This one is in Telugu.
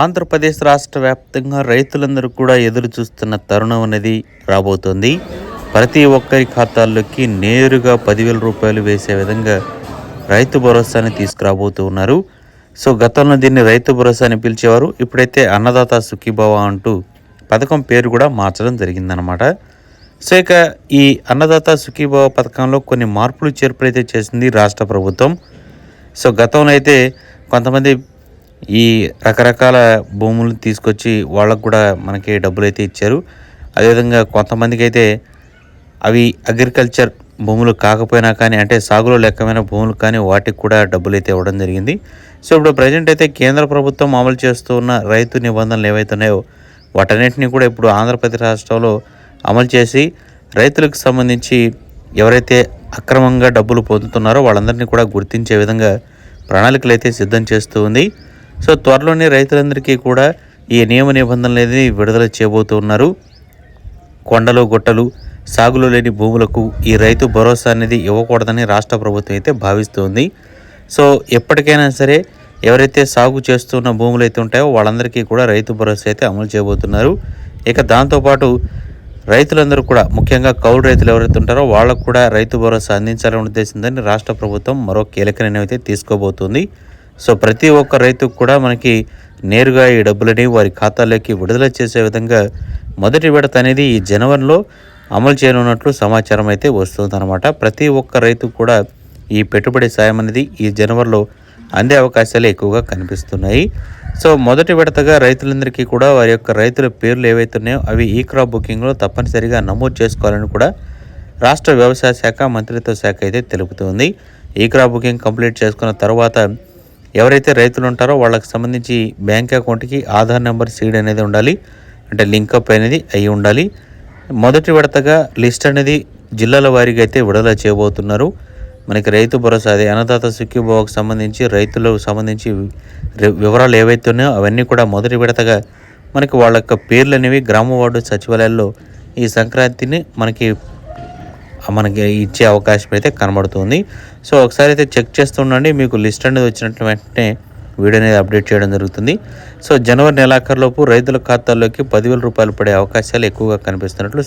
ఆంధ్రప్రదేశ్ రాష్ట్ర వ్యాప్తంగా రైతులందరూ కూడా ఎదురు చూస్తున్న తరుణం అనేది రాబోతోంది. ప్రతి ఒక్కరి ఖాతాల్లోకి నేరుగా పదివేల రూపాయలు వేసే విధంగా రైతు భరోసాని తీసుకురాబోతూ ఉన్నారు. సో గతంలో దీన్ని రైతు భరోసా అని పిలిచేవారు. ఇప్పుడైతే అన్నదాత సుఖీభవ అంటూ పథకం పేరు కూడా మార్చడం జరిగిందనమాట సో ఇక ఈ అన్నదాత సుఖీభవ పథకంలో కొన్ని మార్పులు చేర్పులు అయితే చేసింది రాష్ట్ర ప్రభుత్వం. సో గతంలో అయితే కొంతమంది ఈ రకరకాల భూములు తీసుకొచ్చి వాళ్ళకు కూడా మనకి డబ్బులు అయితే ఇచ్చారు. అదేవిధంగా కొంతమందికి అయితే అవి అగ్రికల్చర్ భూములు కాకపోయినా కానీ అంటే సాగులో లెక్కమైన భూములు కానీ వాటికి కూడా డబ్బులు అయితే ఇవ్వడం జరిగింది. సో ఇప్పుడు ప్రజెంట్ అయితే కేంద్ర ప్రభుత్వం అమలు చేస్తూ ఉన్న రైతు నిబంధనలు ఏవైతే ఉన్నాయో వాటన్నిటిని కూడా ఇప్పుడు ఆంధ్రప్రదేశ్ రాష్ట్రంలో అమలు చేసి రైతులకు సంబంధించి ఎవరైతే అక్రమంగా డబ్బులు పొందుతున్నారో వాళ్ళందరినీ కూడా గుర్తించే విధంగా ప్రణాళికలు అయితే సిద్ధం చేస్తూ ఉంది. సో త్వరలోనే రైతులందరికీ కూడా ఈ నియమ నిబంధనలు అనేది విడుదల చేయబోతూ ఉన్నారు కొండలు గుట్టలు సాగులో లేని భూములకు ఈ రైతు భరోసా అనేది ఇవ్వకూడదని రాష్ట్ర ప్రభుత్వం అయితే భావిస్తుంది. సో ఎప్పటికైనా సరే ఎవరైతే సాగు చేస్తున్న భూములు అయితే ఉంటాయో వాళ్ళందరికీ కూడా రైతు భరోసా అయితే అమలు చేయబోతున్నారు. ఇక దాంతోపాటు రైతులందరూ కూడా ముఖ్యంగా కౌలు రైతులు ఎవరైతే ఉంటారో వాళ్ళకు కూడా రైతు భరోసా అందించాలని ఉద్దేశిందని రాష్ట్ర ప్రభుత్వం మరో కీలక నిర్ణయం అయితే తీసుకోబోతుంది. సో ప్రతి ఒక్క రైతుకు కూడా మనకి నేరుగా ఈ డబ్బులని వారి ఖాతాలోకి విడుదల చేసే విధంగా మొదటి విడత అనేది ఈ జనవరిలో అమలు చేయనున్నట్లు సమాచారం అయితే వస్తుందన్నమాట. ప్రతి ఒక్క రైతు కూడా ఈ పెట్టుబడి సాయం అనేది ఈ జనవరిలో అందే అవకాశాలు ఎక్కువగా కనిపిస్తున్నాయి. సో మొదటి విడతగా రైతులందరికీ కూడా వారి యొక్క రైతుల పేర్లు ఏవైతే ఉన్నాయో అవి ఈ క్రాప్ బుకింగ్లో తప్పనిసరిగా నమోదు చేసుకోవాలని కూడా రాష్ట్ర వ్యవసాయ శాఖ మంత్రిత్వ శాఖ అయితే తెలుపుతుంది. ఈ క్రాప్ బుకింగ్ కంప్లీట్ చేసుకున్న తర్వాత ఎవరైతే రైతులు ఉంటారో వాళ్ళకి సంబంధించి బ్యాంక్ అకౌంట్కి ఆధార్ నెంబర్ సీడ్ అనేది ఉండాలి. అంటే లింకప్ అనేది అయి ఉండాలి. మొదటి విడతగా లిస్ట్ అనేది జిల్లాల వారీగా అయితే విడుదల చేయబోతున్నారు. మనకి రైతు భరోసా అదే అన్నదాత సుఖీభావకు సంబంధించి రైతులకు సంబంధించి వివరాలు ఏవైతే ఉన్నాయో అవన్నీ కూడా మొదటి విడతగా మనకి వాళ్ళ యొక్క పేర్లు అనేవి గ్రామ వార్డు సచివాలయాల్లో ఈ సంక్రాంతిని మనకి మనకి ఇచ్చే అవకాశం అయితే కనబడుతుంది. సో ఒకసారి అయితే చెక్ చేస్తుండండి మీకు లిస్ట్ అనేది వచ్చినట్లు వెంటనే వీడియో అనేది అప్డేట్ చేయడం జరుగుతుంది. సో జనవరి నెలాఖరులోపు రైతుల ఖాతాల్లోకి పదివేల రూపాయలు పడే అవకాశాలు ఎక్కువగా కనిపిస్తున్నట్లు